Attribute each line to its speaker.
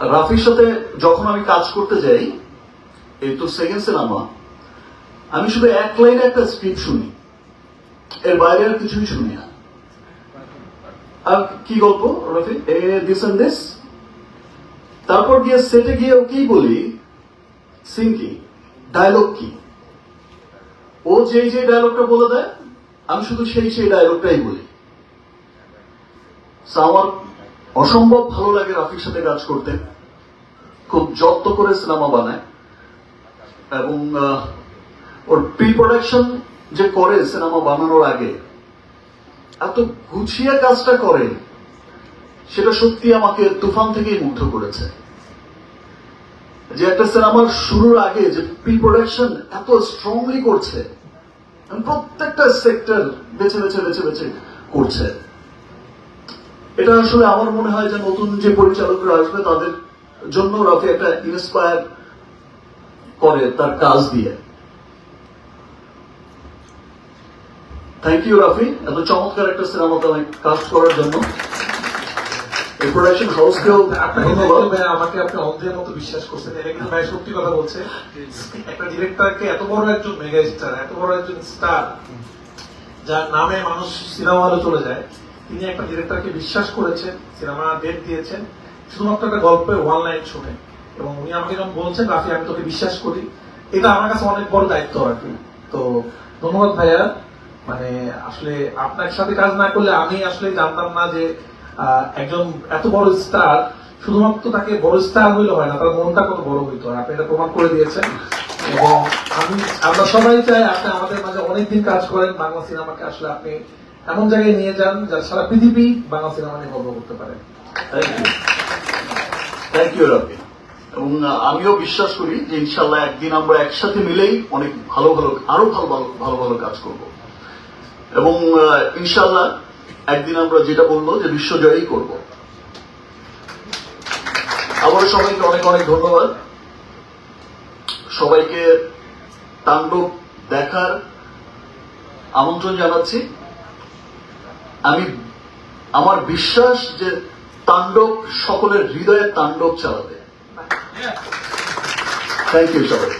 Speaker 1: রাফির সাথে যখন আমি কাজ করতে যাই, এই তো সেকেন্ড সিনেমা আমি শুধু এক লাইনে একটা স্ক্রিপ্ট শুনি। এর বাইরে আর কিছুই শুনি না। আর কি গল্প, রফি? এ দিস এন্ড দিস তারপর গিয়ে সেটে গিয়ে ওকেই বলি সিং কি? ডায়লগ কি? ও যেই যে ডায়লগটা বলে দেয়, আমি শুধু সেই সেই ডায়লগটাই বলি। আমার অসম্ভব ভালো লাগে রাফির সাথে কাজ করতে। খুব যত্ন করে সিনেমা বানায়। এবং ওর প্রি প্রোডাকশন যে করে সিনেমা বানানোর আগে, এত গুছিয়ে কাজটা করে, সেটা সত্যি আমাকে তুফান থেকেই মুগ্ধ করেছে। যে একটা সিনেমার শুরুর আগে যে প্রি প্রোডাকশন এত স্ট্রংলি করছে প্রত্যেকটা সেক্টর বেছে বেছে বেছে বেছে করছে। এটা আসলে আমার মনে হয় যে নতুন যে পরিচালকরা আসবে তাদের জন্য রাফি একটা ইন্সপায়ার করে তার কাজ দিয়ে। Thank you Rafi. এত চমৎকার একটা সিনেমাতে আমি কাজ করার জন্য। এই প্রোডাকশন হাউসকেও ধন্যবাদ।
Speaker 2: আমাকে আপনি অন্ধের মতো বিশ্বাস করছেন। এটা কিন্তু ভাই সত্যি কথা বলছে একটা ডিরেক্টরকে এত বড় একজন মেগা স্টার এত বড় একজন স্টার যার নামে মানুষ সিনেমা হলে চলে যায়। তিনি একটা ডিরেক্টরকে বিশ্বাস করেছেন, সিনেমা ডেট দিয়েছেন, শুধুমাত্র একটা গল্পের ওয়ান লাইন শুনে এবং উনি আমাকে যখন বলছেন, রাফি, আমি তোকে বিশ্বাস করি। এটা আমার কাছে অনেক বড় দায়িত্ব আর কি। তো ধন্যবাদ ভাইয়া। মানে আসলে আপনার সাথে কাজ না করলে আমি আসলে জানতাম না যে একজন এত বড় স্টার শুধুমাত্র তাকে বড় স্টার হইলে হয় না, তার মনটা কত বড় হইতো। আপনি এটা প্রমাণ করে দিয়েছেন। এবং আমি আমরা সবাই চাই আপনি আমাদের মাঝে অনেকদিন কাজ করেন, বাংলা সিনেমাকে আসলে আপনি এমন জায়গায় নিয়ে যান যা সারা পৃথিবী বাংলা সিনেমা নিয়ে গর্ব করতে পারে।
Speaker 1: থ্যাংক ইউ রবি এবং আমিও বিশ্বাস করি যে ইনশাল্লাহ একদিন আমরা একসাথে মিলেই অনেক ভালো ভালো, আরও ভালো ভালো ভালো কাজ করব। এবং ইনশাল্লাহ একদিন আমরা যেটা বলব যে বিশ্বজয়ই করব। আবার সবাইকে অনেক অনেক ধন্যবাদ। সবাইকে তাণ্ডব দেখার আমন্ত্রণ জানাচ্ছি। আমি আমার বিশ্বাস যে তাণ্ডব সকলের হৃদয়ে তাণ্ডব চালাবে। থ্যাংক ইউ সবাই